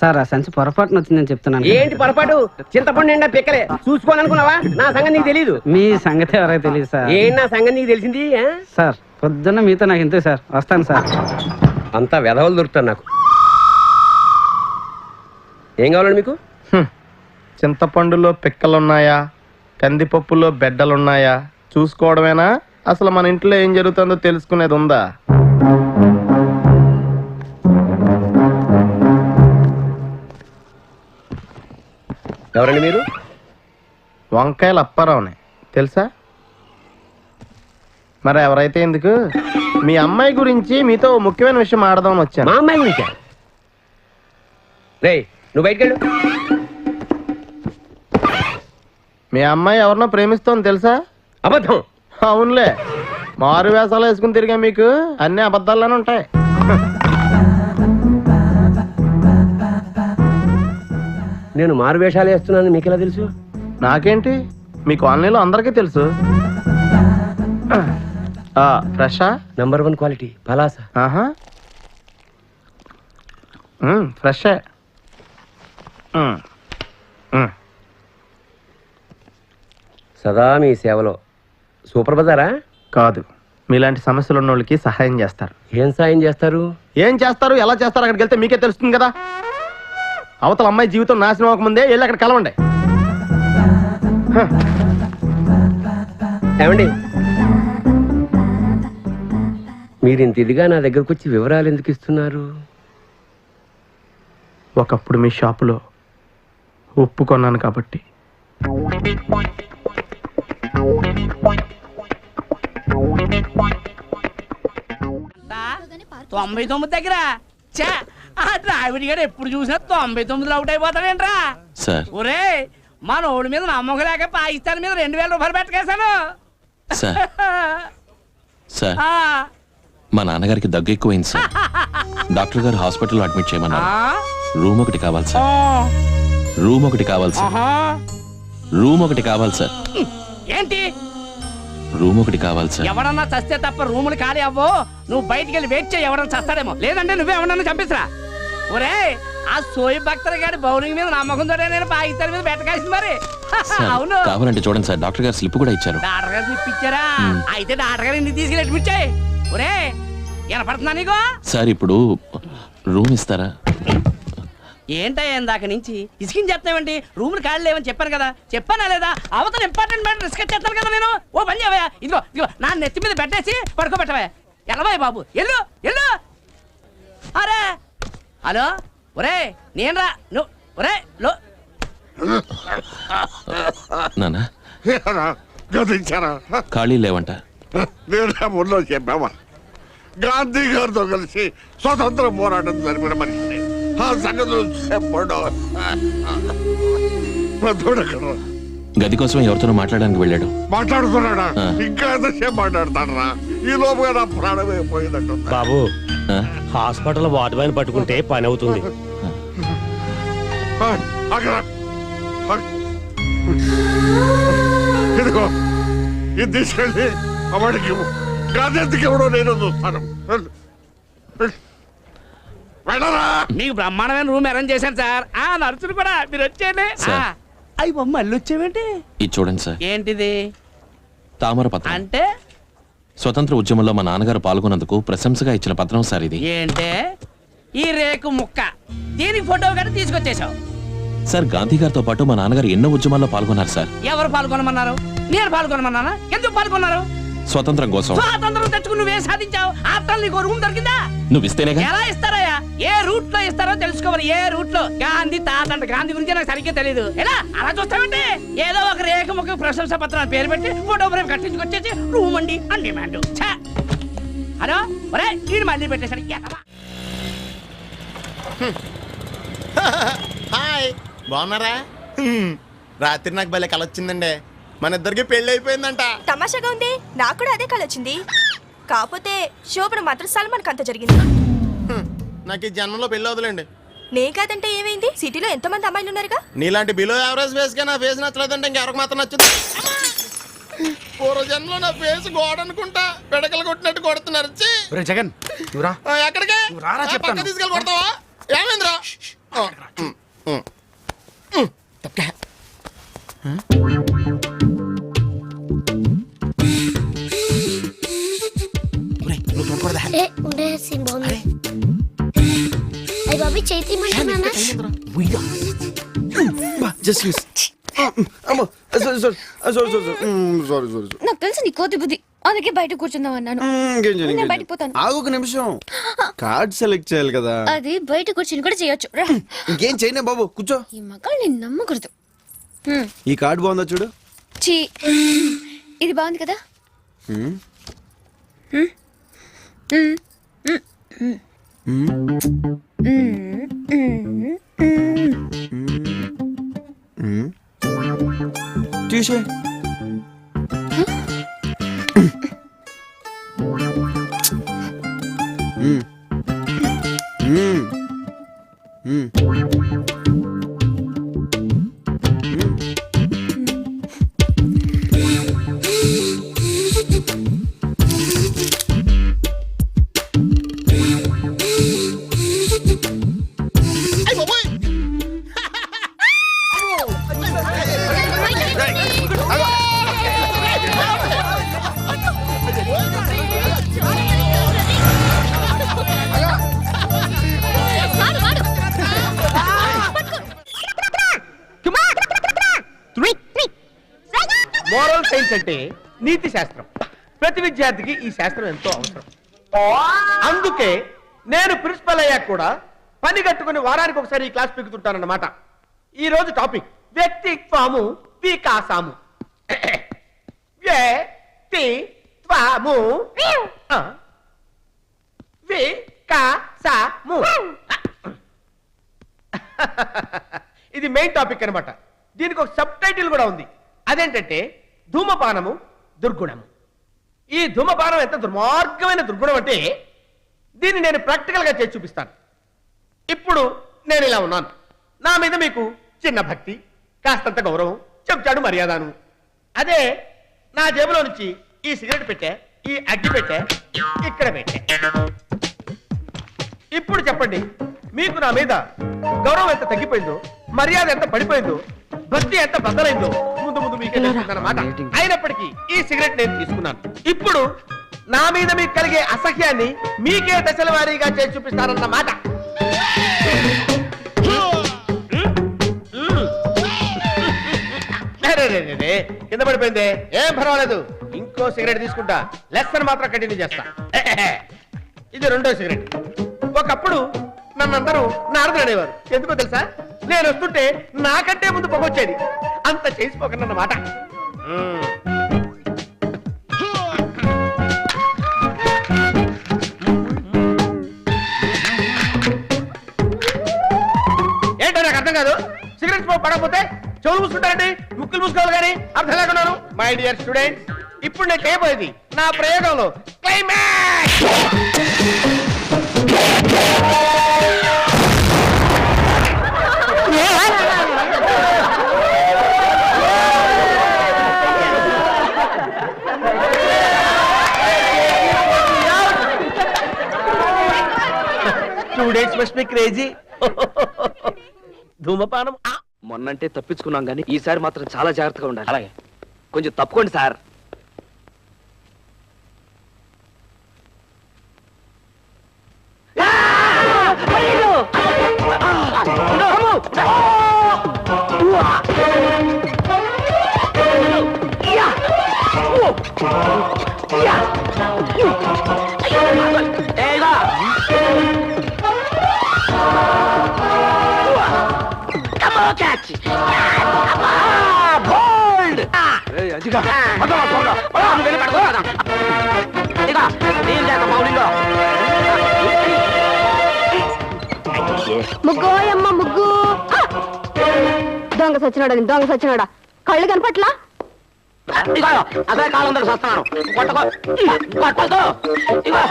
Sir ఆ సంచి పొరపాటున వచ్చిందని చెప్తున్నాను ఏంటి పొరపాటు? చింతపండు నిండా పిక్కలే. చూసుకోవాలనుకున్నావా? నా సంగతి నీకు తెలియదు మీ సంగతి ఎవరో తెలియదు సార్? ఏంటి నా సంగతి నీకు తెలిసింది? ఆ? సార్ పొద్దున్న మీతో నాకు ఇంతే సార్. వస్తాను సార్. అంతా వెధవలు దొరుకుతారు నాకు. ఏం కావాలండి మీకు? హ్మ్. చింతపండులో పిక్కలున్నాయా? కందిపప్పులో బెడ్డలున్నాయా? చూసుకోవడమేనా? అసలు మన ఇంట్లో ఏం జరుగుతుందో తెలుసుకునేది ఉందా? ఎవరండి మీరు? వంకాయలు అప్పారావుని. తెలుసా? మరి ఎవరైతే ఎందుకు? మీ అమ్మాయి గురించి మీతో ఓ ముఖ్యమైన విషయం ఆడదామని వచ్చాను. మా అమ్మాయి గురించా? రే నువ్వు బయటకెళ్ళు మీ అమ్మాయి ఎవరినో ప్రేమిస్తోంది తెలుసా? అబద్ధం. అవునులే. మారు వేషాలు వేసుకుని తిరిగా మీకు అన్ని అబద్ధాల్లోనే ఉంటాయి. నేను మారు వేషాలు వేస్తున్నాను మీకు ఎలా తెలుసు? నాకేంటి? మీ కాలనీలో అందరికీ తెలుసు. ఆ, ఫ్రెషా? Number one quality Palasa. ఆహా. ఫ్రెషే. సదా మీ సేవలో. సూపర్ బజారా? కాదు. మీలాంటి సమస్యలు ఉన్న వాళ్ళకి సహాయం చేస్తారు. ఏం సాయం చేస్తారు? ఏం చేస్తారు? ఎలా చేస్తారు? అక్కడికి వెళ్తే మీకే తెలుస్తుంది కదా. అవతల అమ్మాయి జీవితం నాశనం అవ్వకముందే వెళ్ళి అక్కడ కలవండి. ఏమండి? మీరు ఇంత ఇదిగా నా దగ్గరకు వచ్చి వివరాలు ఎందుకు ఇస్తున్నారు? ఒకప్పుడు మీ షాపులో ఉప్పు కొన్నాను కాబట్టి. తొంభై తొమ్మిది దగ్గర. చా ఆ డ్రైవర్ గారు ఎప్పుడు చూసినా తొంభై తొమ్మిదిలో అవుట్ అయిపోతాడేంట్రా? సార్. ఒరే మన ఓడి మీద నమ్మకం లేక పాకిస్తాన్ మీద రెండు వేల రూపాయలు పెట్టకేశాను. సార్. సార్. ఆ, మా నాన్నగారికి దగ్గు ఎక్కువైంది సార్. డాక్టర్ గారు హాస్పిటల్లో అడ్మిట్ ఆ, చేయమన్నారు రూమ్ ఒకటి కావాలి ఆ, సార్ రూమ్ ఒకటి కావాలి సార్. ఆహా. రూమ్ ఒకటి కావాలి సార్. ఏంటి? రూమ్ ఒకటి కావాలి సార్. ఎవడన్నా చస్తే తప్ప రూములు ఖాళీ అవ్వో నువ్వు బయటికి వెళ్ళి వెయిట్ చేయి ఎవడన్నా చస్తాడేమో లేదంటే నువ్వే ఎవడన్నా చంపిస్తా ఒరే ఆ సోయి భక్తుల గారి బౌలింగ్ మీద నమ్మకం తోటే నేను పాకిస్తాన్ మీద పెట్టకేసింది మరి. అవును. కావాలంటే చూడండి సార్ డాక్టర్ గారు స్లిప్ కూడా ఇచ్చారు. డాక్టర్ గారు ఇప్పించారా అయితే డాక్టర్ గారు ఇంటికి తీసుకెళ్ళి అడ్మిట్ చేయి. ఒరే వినపడుతుందా నీకు? సార్ ఇప్పుడు రూమ్ ఇస్తారా? ఏంటయ్యా ఇందాక నుంచి? ఇసుకిని చెప్తామండి రూములు ఖాళీ లేవని చెప్పాను కదా. చెప్పానా లేదా? అవతల ఇంపార్టెంట్ మ్యాటర్ రిస్క్ చేస్తాను కదా నేను. ఓ పని చేయవా ఇదిగో ఇదిగో నా నెత్తి మీద పెట్టేసి పడుకోబెట్టవా ఎలవాయి బాబు ఎల్లు ఎల్లు. అరే హలో? ఒరే నేను రా నువ్వు ఒరే లో. ఖాళీ లేవంట. నేను గాంధీ గారితో కలిసి స్వతంత్ర పోరాటం జరిపిన మనిషిని. ఆ సంగతులు చెప్పడు. గది కోసం ఎవరితోనో మాట్లాడడానికి వెళ్ళాడు. మాట్లాడుతున్నాడా? ఆ. ఇంకా ఎంతసేపు మాట్లాడతాడరా? ఈ లోపుగా నా ప్రాణమే పోయిందంటుంది బాబు ఆ? హాస్పిటల్ వార్డుమైన పట్టుకుంటే పని అవుతుంది. ఆ, అక్కడ ఆ. ఇదిగో ఇది తీసుకెళ్ళి అవాడికి ఇవ్వు. ఇవ్వడో నేను చూస్తాను. వెళ్ళరా? మీకు బ్రహ్మాండమైన రూమ్ అరేంజ్ చేశాను సార్. ఆ నర్సులు కూడా మీరు వచ్చేయండి. సార్. అయ్యి బొమ్మ మళ్ళీ వచ్చేవేంటి? ఇది చూడండి సార్. ఏంటిది? తామర పత్రం. అంటే? స్వతంత్ర ఉద్యమంలో మా నాన్నగారు పాల్గొన్నందుకు ప్రశంసగా ఇచ్చిన పత్రం సార్ ఇది. ఏంటే? ఈ రేకు ముక్క. దీనికి ఫోటో కూడా తీసుకొచ్చేసావు సార్ గాంధీ గారితో పాటు మా నాన్నగారు ఎన్నో ఉద్యమాల్లో పాల్గొన్నారు సార్. ఎవరు పాల్గొనమన్నారు? నేను పాల్గొనమన్నానా? ఎందుకు పాల్గొన్నారు? స్వతంత్రం కోసం. స్వాతంత్రం తెచ్చుకుని నువ్వేం సాధించావు? ఆఫ్టర్ నీకు రూమ్ దొరికిందా? నువ్వు ఇస్తేనేగా ఎలా ఇస్తారయ్యా ఏ రూట్లో ఇస్తారో తెలుసుకోవాలి ఏ రూట్లో గాంధీ తాత అంటే గాంధీ గురించి నాకు సరిగ్గా తెలియదు ఎలా? అలా చూస్తామంటే ఏదో ఒక రేఖ ముఖ ప్రశంస పత్రాన్ని పేరు పెట్టి ఫోటో ఫ్రేమ్ కట్టించుకొచ్చేసి రూమ్ అండి అని డిమాండ్ ఛే! హలో? ఒరే వీడు మళ్ళీ పెట్టేశాడు. హాయ్ బాగున్నారా. రాత్రి నాకు భలే కల వచ్చిందండి మన ఇద్దరికి పెళ్ళి అయిపోయిందంట తమాషాగా ఉంది. నాకు కూడా అదే కళ వచ్చింది కాకపోతే శోభన మాత్రం సల్మాన్ అంత జరిగింది. హ్మ్. నాకు ఈ జన్మలో పెళ్ళి వదలండి నే కాదంటే ఏమైంది? సిటీలో ఎంతమంది అమ్మాయిలు ఉన్నారుగా? నీలాంటి బిలో యావరేజ్ ఫేస్గా నా ఫేస్ నచ్చలేదంటే ఇంకెవరికి మాత్రం నచ్చుతుంది పూర్వ జన్మలో నా ఫేస్ గోడ అనుకుంటా పిడకలు కొట్టినట్టు కొడుతున్నారు. ఛీ! జగన్ ఆ, ఎక్కడికి? రారా ఆ, చెప్తాను. పక్క తీసుకెళ్ళి కొడతావా? ఏమైందిరా? ఆ, సారీ సారీ నాకు తెలుసు నీ కోతి బుద్ధి అందుకే బయట కూర్చుందాం అన్నాను బయటకు పోతాను ఆగు ఒక నిమిషం కార్డ్ సెలెక్ట్ చేయాలి కదా అది బయట కూర్చుని కూడా చేయొచ్చు రా ఇంకేం చేయనే బాబు కూర్చో ఈ మగాళ్ళు నేను నమ్మకూడదు ఈ కార్డ్ బాగుందా చూడు చీ ఇది బాగుంది కదా హ్మ్. తీసే సైన్స్ అంటే నీతి శాస్త్రం. ప్రతి విద్యార్థికి ఈ శాస్త్రం ఎంతో అవసరం. అందుకే నేను ప్రిన్సిపల్ అయ్యాక కూడా పని కట్టుకుని వారానికి ఒకసారి ఈ క్లాస్ పీకుతుంటానన్నమాట. ఈ రోజు టాపిక్ వ్యక్తిత్వము వికాసము. వ్యక్తిత్వము వికాసము. ఇది మెయిన్ టాపిక్ అన్నమాట. దీనికి ఒక సబ్ టైటిల్ కూడా ఉంది. అదేంటంటే ధూమపానము దుర్గుణము. ఈ ధూమపానం ఎంత దుర్మార్గమైన దుర్గుణం అంటే దీన్ని నేను ప్రాక్టికల్గా చేసి చూపిస్తాను. ఇప్పుడు నేను ఇలా ఉన్నాను. నా మీద మీకు చిన్న భక్తి కాస్తంత గౌరవం చెప్తాడు మర్యాదను. అదే నా జేబులో నుంచి ఈ సిగరెట్ పెట్టే ఈ అగ్గి పెట్టే ఇక్కడ పెట్టే. ఇప్పుడు చెప్పండి మీకు నా మీద గౌరవం ఎంత తగ్గిపోయిందో మర్యాద ఎంత పడిపోయిందో భక్తి ఎంత బద్దలైందో? ముందు ముందు మీకే అన్నమాట అయినప్పటికీ ఈ సిగరెట్ నేను తీసుకున్నాను. ఇప్పుడు నా మీద మీకు కలిగే అసహ్యాన్ని మీకే దశల వారీగా చేసి చూపిస్తారన్నమాట. కింద పడిపోయింది. ఏం పర్వాలేదు. ఇంకో సిగరెట్ తీసుకుంటా. లెసన్ మాత్రం కంటిన్యూ చేస్తా. ఇది రెండో సిగరెట్. ఒకప్పుడు నన్నందరూ నారదులు అనేవారు. ఎందుకో తెలుసా? నేను వస్తుంటే నాకంటే ముందు పొగొచ్చేది అంత చేసిపోకనన్నమాట అన్నమాట ఏంటో నాకు అర్థం కాదు. సిగరెట్ స్మోక్ పడకపోతే చెవులు మూసుకుంటారండి. ముక్కులు మూసుకోవాలి కానీ అర్థం లేకున్నాను మై డియర్ స్టూడెంట్ ఇప్పుడు నేను చేయబోయేది నా ప్రయోగంలో climax students must be crazy. ధూమపానం. ఆ! మొన్నంటే తప్పించుకున్నాం కానీ ఈసారి మాత్రం చాలా జాగ్రత్తగా ఉండాలి. అలాగే. కొంచెం తప్పుకోండి సార్. ముగ్గోయమ్మ ముగ్గు దొంగ సచ్చినాడా దొంగ సచ్చినాడా. కళ్ళు కనపట్లా? అదే కాలం దగ్గర వస్తున్నాను కొట్టకో కొట్టకో ఇగో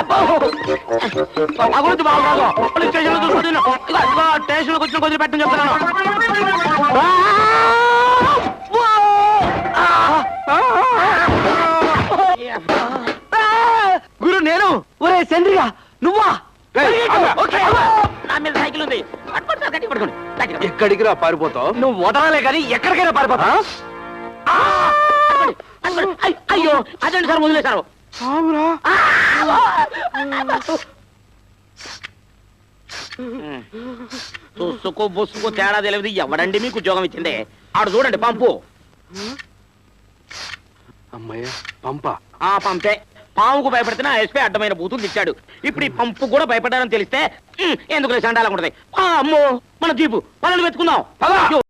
అబ్బో. అభివృద్ధి పోలీస్ స్టేషన్ చూసుకుని ఇగో ఇగో స్టేషన్ వచ్చిన కొద్ది పెట్టని చెప్తున్నాను గురు నేను? ఒరే చంద్రిగా నువ్వా? ఓకే, నా మీద సైకిల్ ఉంది. ఎక్కడికి రా పారిపోతావు? నువ్వు వదలలే కానీ ఎక్కడికైనా పారిపోతా అయ్యో అదండి సార్ వదిలేశారు? చూసుకో బుసుకో తేడా తెలియదు. ఎవడండి మీకు ఉద్యోగం ఇచ్చింది? ఆడు చూడండి పంపు. అమ్మయ్య పంప. ఆ పంపే. పాముకు భయపడితే ఆ ఎస్పీ అడ్డమైన బూతులు తెచ్చాడు ఇప్పుడు ఈ పంపు కూడా భయపడ్డారని తెలిస్తే ఎందుకు సండాలకుంటది అమ్మో మన జీపు మనల్ని వెతుకుందాం.